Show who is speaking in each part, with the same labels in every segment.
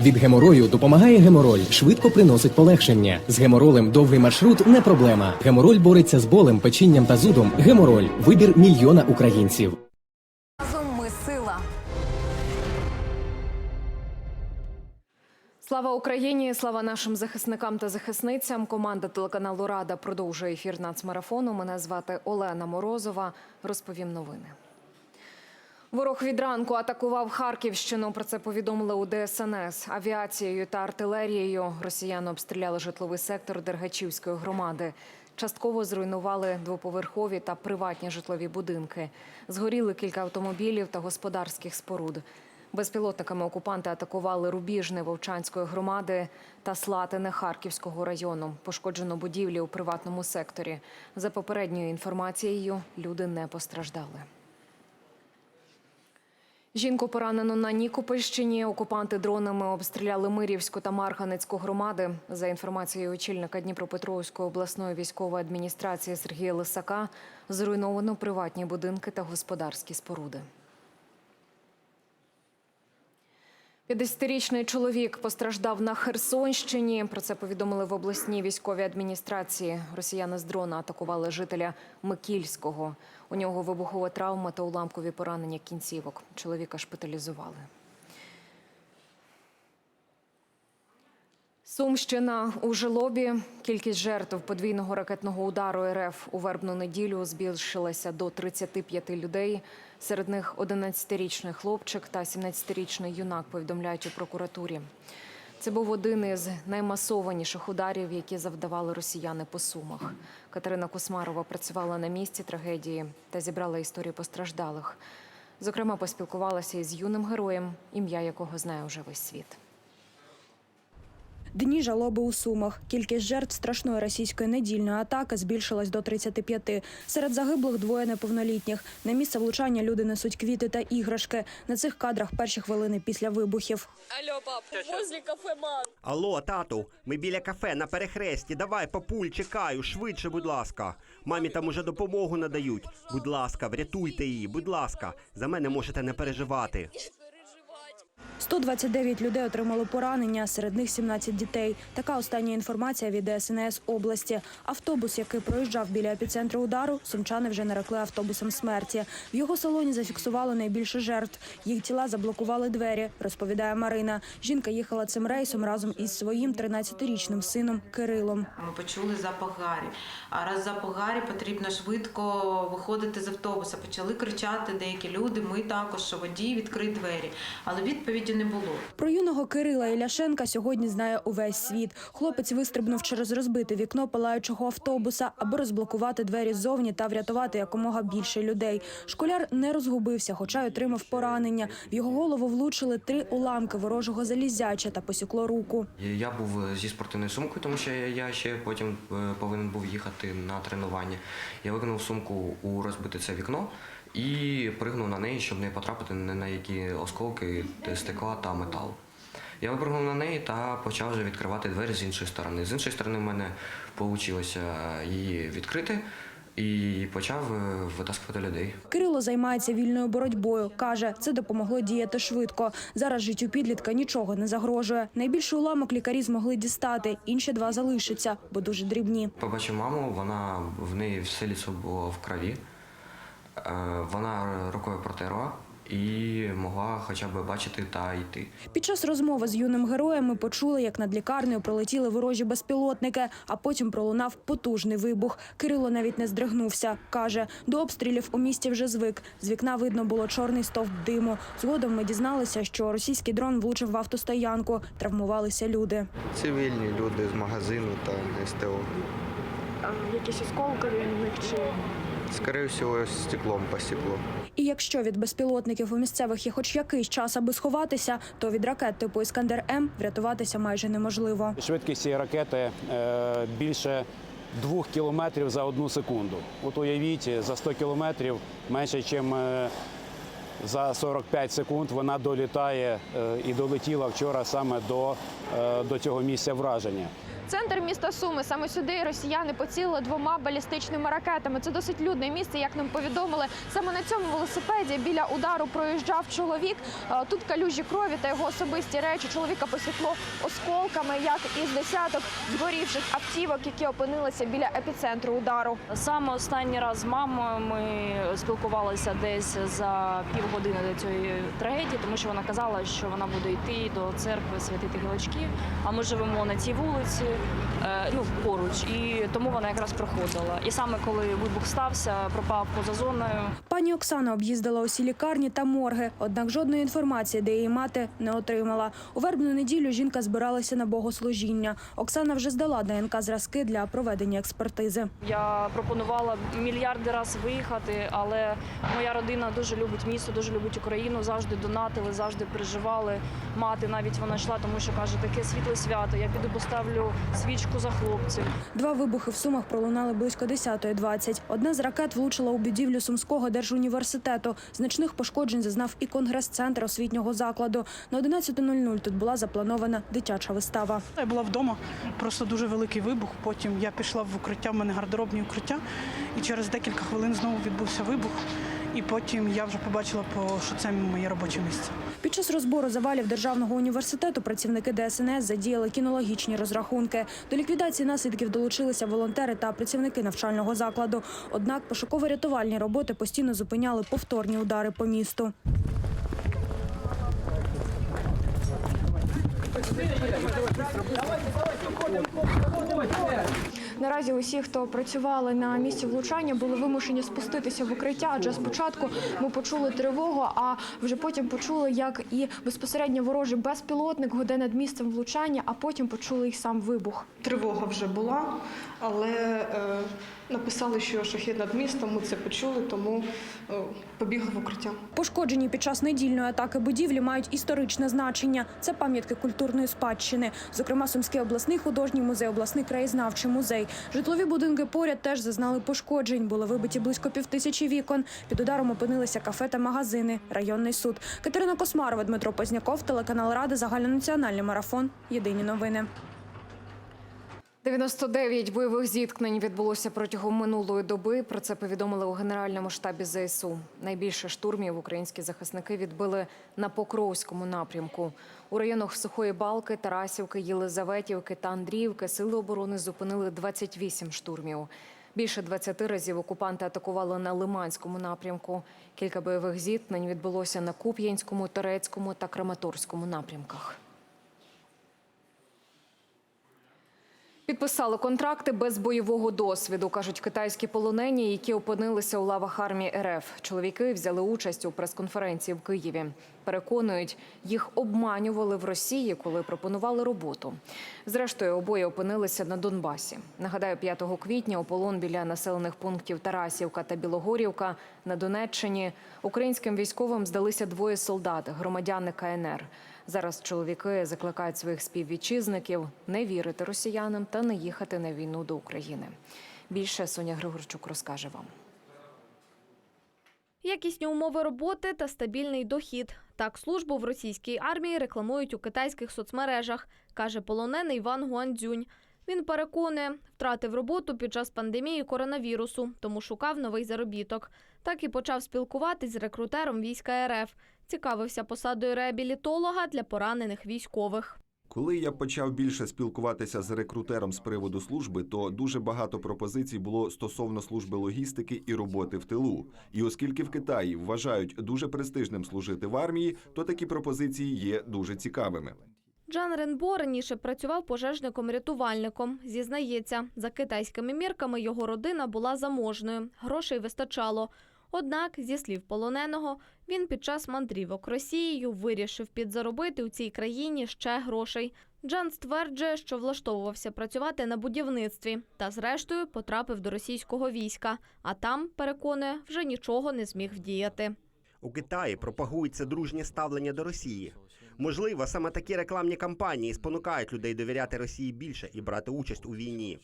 Speaker 1: Від геморою допомагає гемороль, швидко приносить полегшення. З геморолем довгий маршрут не проблема. Гемороль бореться з болем, печінням та зудом. Гемороль вибір мільйона українців.
Speaker 2: Разом ми сила. Слава Україні! Слава нашим захисникам та захисницям. Команда телеканалу Рада продовжує ефір нацмарафону. Мене звати Олена Морозова. Розповім новини. Ворог від ранку атакував Харківщину. Про це повідомили у ДСНС. Авіацією та артилерією росіяни обстріляли житловий сектор Дергачівської громади. Частково зруйнували двоповерхові та приватні житлові будинки. Згоріли кілька автомобілів та господарських споруд. Безпілотниками окупанти атакували Рубіжне Вовчанської громади та Слатине Харківського району. Пошкоджено будівлі у приватному секторі. За попередньою інформацією, люди не постраждали. Жінку поранено на Нікопольщині. Окупанти дронами обстріляли Мирівську та Марганецьку громади. За інформацією очільника Дніпропетровської обласної військової адміністрації Сергія Лисака, зруйновано приватні будинки та господарські споруди. 50-річний чоловік постраждав на Херсонщині. Про це повідомили в обласній військовій адміністрації. Росіяни з дрона атакували жителя Микільського. У нього вибухова травма та уламкові поранення кінцівок. Чоловіка шпиталізували. Сумщина у Желобі. Кількість жертв подвійного ракетного удару РФ у вербну неділю збільшилася до 35 людей. Серед них 11-річний хлопчик та 17-річний юнак повідомляють у прокуратурі. Це був один із наймасованіших ударів, які завдавали росіяни по сумах. Катерина Кусмарова працювала на місці трагедії та зібрала історії постраждалих. Зокрема, поспілкувалася із юним героєм, ім'я якого знає уже весь світ.
Speaker 3: Дні жалоби у Сумах. Кількість жертв страшної російської недільної атаки збільшилась до 35. Серед загиблих двоє неповнолітніх. На місце влучання люди несуть квіти та іграшки. На цих кадрах перші хвилини після вибухів.
Speaker 4: Алло, пап, возле кафе Ман.
Speaker 5: Алло, тату, ми біля кафе на перехресті. Давай, папуль, чекаю, швидше, будь ласка. Мамі там уже допомогу надають. Будь ласка, врятуйте її, будь ласка. За мене можете не переживати.
Speaker 3: 129 людей отримали поранення, серед них 17 дітей. Така остання інформація від ДСНС області. Автобус, який проїжджав біля епіцентру удару, сумчани вже нарекли автобусом смерті. В його салоні зафіксували найбільше жертв. Їх тіла заблокували двері, розповідає Марина. Жінка їхала цим рейсом разом із своїм 13-річним сином Кирилом.
Speaker 6: Ми почули запах гарі. А раз запах гарі, потрібно швидко виходити з автобуса. Почали кричати деякі люди. Ми також, що водій відкрий двері. Але відповіді не було.
Speaker 3: Про юного Кирила Іляшенка сьогодні знає увесь світ. Хлопець вистрибнув через розбите вікно палаючого автобуса, аби розблокувати двері ззовні та врятувати якомога більше людей. Школяр не розгубився, хоча й отримав поранення. В його голову влучили три уламки ворожого залізяча та посікло руку.
Speaker 7: Я був зі спортивною сумкою, тому що я ще потім е, повинен був їхати на тренування. Я викинув сумку у розбите це вікно і пригнув на неї, щоб не потрапити ні на які осколки стекла та металу. Я випрыгнув на неї та почав вже відкривати двері з іншої сторони. З іншої сторони, в мене вийшло її відкрити і почав е, витаскувати людей.
Speaker 3: Кирило займається вільною боротьбою. каже, це допомогло діяти швидко. Зараз життю підлітка нічого не загрожує. Найбільший уламок лікарі змогли дістати. Інші два залишаться, бо дуже дрібні.
Speaker 7: Побачив маму, вона в неї все ліцо було в крові. Е, Вона рукою протерла і могла хоча б бачити та йти.
Speaker 3: Під час розмови з юним героєм ми почули, як над лікарнею пролетіли ворожі безпілотники, а потім пролунав потужний вибух. Кирило навіть не здригнувся. Каже, до обстрілів у місті вже звик. З вікна видно було чорний стовп диму. Згодом ми дізналися, що російський дрон влучив в автостоянку. Травмувалися люди.
Speaker 8: Цивільні люди з магазину та СТО.
Speaker 4: Якісь осколки в них чи
Speaker 8: Скорее всього, стеклом посікло.
Speaker 3: І якщо від безпілотників у місцевих є хоч якийсь час, аби сховатися, то від ракет типу Іскандер М врятуватися майже неможливо.
Speaker 9: Швидкість цієї ракети е, більше двох кілометрів за одну секунду. От уявіть, за 100 кілометрів менше, ніж за 45 секунд вона долітає е, і долетіла вчора саме до, е, до цього місця враження.
Speaker 10: Центр міста Суми. Саме сюди росіяни поцілили двома балістичними ракетами. Це досить людне місце, як нам повідомили. Саме на цьому велосипеді біля удару проїжджав чоловік. Е, Тут калюжі крові та його особисті речі. Чоловіка посікло осколками, як із десяток згорівших автівок, які опинилися біля епіцентру удару.
Speaker 11: Саме останній раз з мамою ми спілкувалися десь за півгодини до цієї трагедії, тому що вона казала, що вона буде йти до церкви святити гілочки. А ми живемо на цій вулиці, е, ну поруч, і тому вона якраз проходила. І саме коли вибух стався, пропав поза зоною.
Speaker 3: Пані Оксана об'їздила усі лікарні та морги, однак жодної інформації, де її мати не отримала. У вербну неділю жінка збиралася на богослужіння. Оксана вже здала ДНК зразки для проведення експертизи.
Speaker 11: Я пропонувала мільярди раз виїхати, але моя родина дуже любить місто, дуже любить Україну. Завжди донатили, завжди переживали. Мати навіть вона йшла, тому що каже, таке світле свято. Я піду поставлю свічку за хлопців.
Speaker 3: Два вибухи в Сумах пролунали близько 10.20. Одна з ракет влучила у будівлю Сумського держуніверситету. Значних пошкоджень зазнав і конгрес-центр освітнього закладу. На 11.00 тут була запланована дитяча вистава.
Speaker 12: Я була вдома, просто дуже великий вибух. Потім я пішла в укриття, в мене гардеробні укриття, і через декілька хвилин знову відбувся вибух. І потім я вже побачила, по- що це моє робоче місце.
Speaker 3: Під час розбору завалів державного університету працівники ДСНС задіяли кінологічні розрахунки. До ліквідації наслідків долучилися волонтери та працівники навчального закладу. Однак пошуково-рятувальні роботи постійно зупиняли повторні удари по місту.
Speaker 10: Наразі усі, хто працювали на місці влучання, були вимушені спуститися в укриття. Адже спочатку ми почули тривогу, а вже потім почули, як і безпосередньо ворожий безпілотник гуде над місцем влучання, а потім почули і сам вибух.
Speaker 4: Тривога вже була, але е, написали, що шахід над містом. Ми це почули, тому е, побігли в укриття.
Speaker 3: Пошкоджені під час недільної атаки будівлі мають історичне значення. Це пам'ятки культурної спадщини. Зокрема, Сумський обласний художній музей, обласний краєзнавчий музей. Житлові будинки поряд теж зазнали пошкоджень. Були вибиті близько півтисячі вікон. Під ударом опинилися кафе та магазини. Районний суд. Катерина Космарова, Дмитро Позняков, телеканал Рада, загальнонаціональний марафон. Єдині новини.
Speaker 2: 99 бойових зіткнень відбулося протягом минулої доби. Про це повідомили у Генеральному штабі ЗСУ. Найбільше штурмів українські захисники відбили на Покровському напрямку. У районах Сухої Балки, Тарасівки, Єлизаветівки та Андріївки сили оборони зупинили 28 штурмів. Більше 20 разів окупанти атакували на Лиманському напрямку. Кілька бойових зіткнень відбулося на Куп'янському, Торецькому та Краматорському напрямках. Підписали контракти без бойового досвіду, кажуть китайські полонені, які опинилися у лавах армії РФ. Чоловіки взяли участь у прес-конференції в Києві. Переконують, їх обманювали в Росії, коли пропонували роботу. Зрештою, обоє опинилися на Донбасі. Нагадаю, 5 квітня у полон біля населених пунктів Тарасівка та Білогорівка на Донеччині українським військовим здалися двоє солдат, громадяни КНР. Зараз чоловіки закликають своїх співвітчизників не вірити росіянам та не їхати на війну до України. Більше Соня Григорчук розкаже вам.
Speaker 10: Якісні умови роботи та стабільний дохід. Так службу в російській армії рекламують у китайських соцмережах, каже полонений Іван Гуандзюнь. Він переконує, втратив роботу під час пандемії коронавірусу, тому шукав новий заробіток. Так і почав спілкуватись з рекрутером війська РФ. Цікавився посадою реабілітолога для поранених військових.
Speaker 13: Коли я почав більше спілкуватися з рекрутером з приводу служби, то дуже багато пропозицій було стосовно служби логістики і роботи в тилу. І оскільки в Китаї вважають дуже престижним служити в армії, то такі пропозиції є дуже цікавими.
Speaker 10: Джан Ренбо раніше працював пожежником-рятувальником. Зізнається, за китайськими мірками його родина була заможною, грошей вистачало. Однак, зі слів полоненого, він під час мандрівок Росією вирішив підзаробити у цій країні ще грошей. Джан стверджує, що влаштовувався працювати на будівництві та, зрештою, потрапив до російського війська. А там, переконує, вже нічого не зміг вдіяти.
Speaker 5: У Китаї пропагується дружнє ставлення до Росії. Можливо, саме такі рекламні кампанії спонукають людей довіряти Росії більше і брати участь у війні.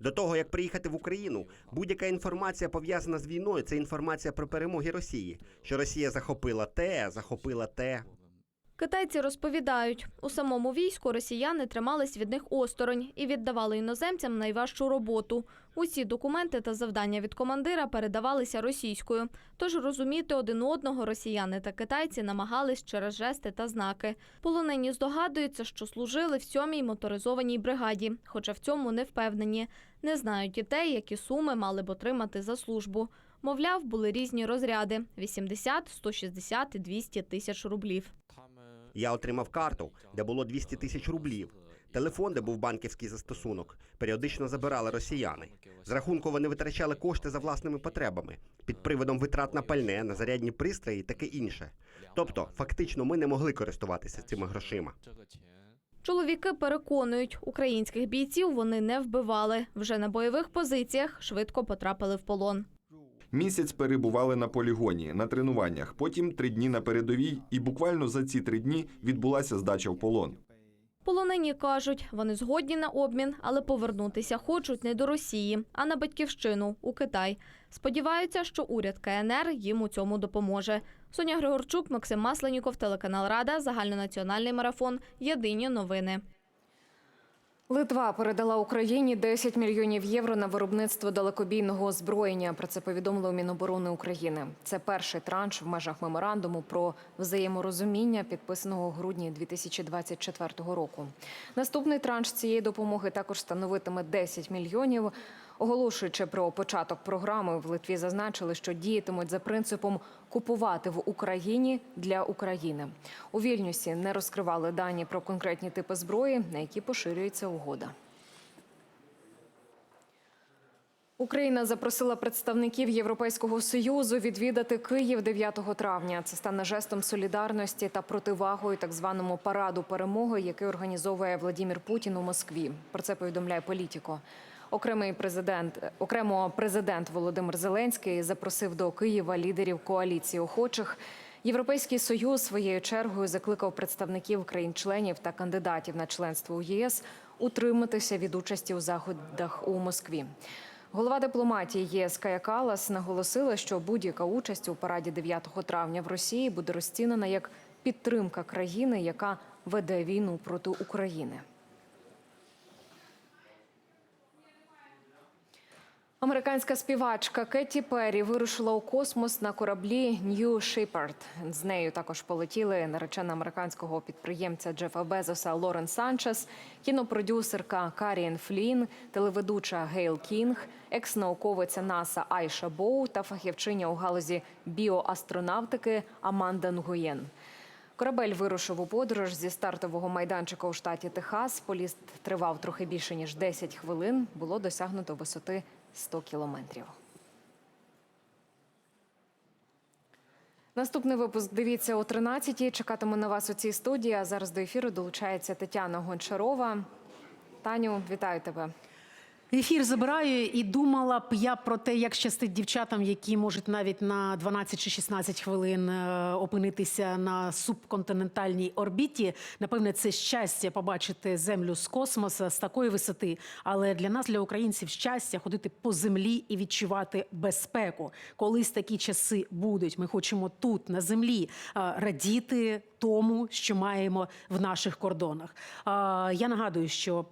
Speaker 5: До того як приїхати в Україну, будь-яка інформація пов'язана з війною це інформація про перемоги Росії. Що Росія захопила те, захопила те.
Speaker 10: Китайці розповідають, у самому війську росіяни тримались від них осторонь і віддавали іноземцям найважчу роботу. Усі документи та завдання від командира передавалися російською. Тож розуміти один одного росіяни та китайці намагались через жести та знаки. Полонені здогадуються, що служили в сьомій моторизованій бригаді, хоча в цьому не впевнені. Не знають і те, які суми мали б отримати за службу. Мовляв, були різні розряди: 80, 160 і 200 тисяч рублів.
Speaker 5: Я отримав карту, де було 200 тисяч рублів. Телефон, де був банківський застосунок, періодично забирали росіяни. З рахунку вони витрачали кошти за власними потребами під приводом витрат на пальне, на зарядні пристрої і таке інше. Тобто, фактично, ми не могли користуватися цими грошима.
Speaker 10: Чоловіки переконують, українських бійців вони не вбивали. Вже на бойових позиціях швидко потрапили в полон.
Speaker 13: Місяць перебували на полігоні на тренуваннях, потім три дні на передовій, і буквально за ці три дні відбулася здача в полон.
Speaker 10: Полонені кажуть, вони згодні на обмін, але повернутися хочуть не до Росії, а на батьківщину у Китай. Сподіваються, що уряд КНР їм у цьому допоможе. Соня Григорчук, Максим Масленіков, телеканал Рада, загальнонаціональний марафон. Єдині новини.
Speaker 2: Литва передала Україні 10 мільйонів євро на виробництво далекобійного озброєння. Про це повідомили у Міноборони України. Це перший транш в межах меморандуму про взаєморозуміння, підписаного у грудні 2024 року. Наступний транш цієї допомоги також становитиме 10 мільйонів. Оголошуючи про початок програми, в Литві зазначили, що діятимуть за принципом купувати в Україні для України. У Вільнюсі не розкривали дані про конкретні типи зброї, на які поширюється угода. Україна запросила представників Європейського союзу відвідати Київ 9 травня. Це стане жестом солідарності та противагою так званому параду перемоги, який організовує Владімір Путін у Москві. Про це повідомляє політіко. Окремий президент, окремо президент Володимир Зеленський запросив до Києва лідерів коаліції охочих. Європейський союз своєю чергою закликав представників країн-членів та кандидатів на членство у ЄС утриматися від участі у заходах у Москві. Голова дипломатії ЄС Кая Калас наголосила, що будь-яка участь у параді 9 травня в Росії буде розцінена як підтримка країни, яка веде війну проти України. Американська співачка Кетті Перрі вирушила у космос на кораблі New Shepard. З нею також полетіли наречена американського підприємця Джефа Безоса Лорен Санчес, кінопродюсерка Каріен Флін, телеведуча Гейл Кінг, екс-науковиця НАСА Айша Боу та фахівчиня у галузі біоастронавтики Аманда Нгуєн. Корабель вирушив у подорож зі стартового майданчика у штаті Техас. Політ тривав трохи більше ніж 10 хвилин. Було досягнуто висоти 100 кілометрів. Наступний випуск дивіться о 13-й. Чекатиму на вас у цій студії. А зараз до ефіру долучається Тетяна Гончарова. Таню, вітаю тебе.
Speaker 14: Ефір забираю і думала б я про те, як щастить дівчатам, які можуть навіть на 12 чи 16 хвилин е, опинитися на субконтинентальній орбіті. Напевне, це щастя побачити землю з космоса з такої висоти. Але для нас, для українців, щастя ходити по землі і відчувати безпеку. Колись такі часи будуть. Ми хочемо тут, на землі, е, радіти тому, що маємо в наших кордонах. Я нагадую, що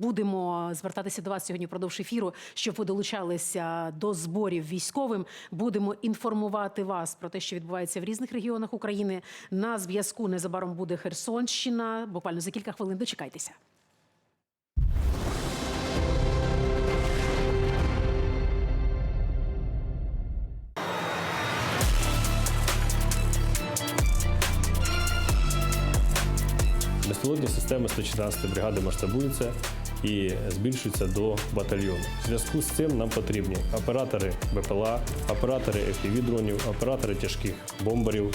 Speaker 14: будемо звертатися до вас сьогодні впродовж ефіру, щоб ви долучалися до зборів військовим. Будемо інформувати вас про те, що відбувається в різних регіонах України. На зв'язку незабаром буде Херсонщина. Буквально за кілька хвилин дочекайтеся.
Speaker 15: Системи 114 бригади масштабуються і збільшуються до батальйону. В зв'язку з цим нам потрібні оператори БПЛА, оператори FPV-дронів, оператори тяжких бомберів,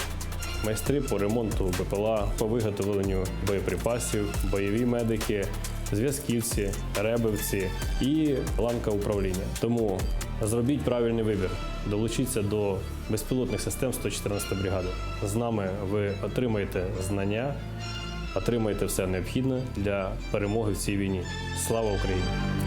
Speaker 15: майстри по ремонту БПЛА, по виготовленню боєприпасів, бойові медики, зв'язківці, ребевці і ланка управління. Тому зробіть правильний вибір. Долучіться до безпілотних систем 114 бригади. З нами ви отримаєте знання, отримаєте все необхідне для перемоги в цій війні. Слава Україні!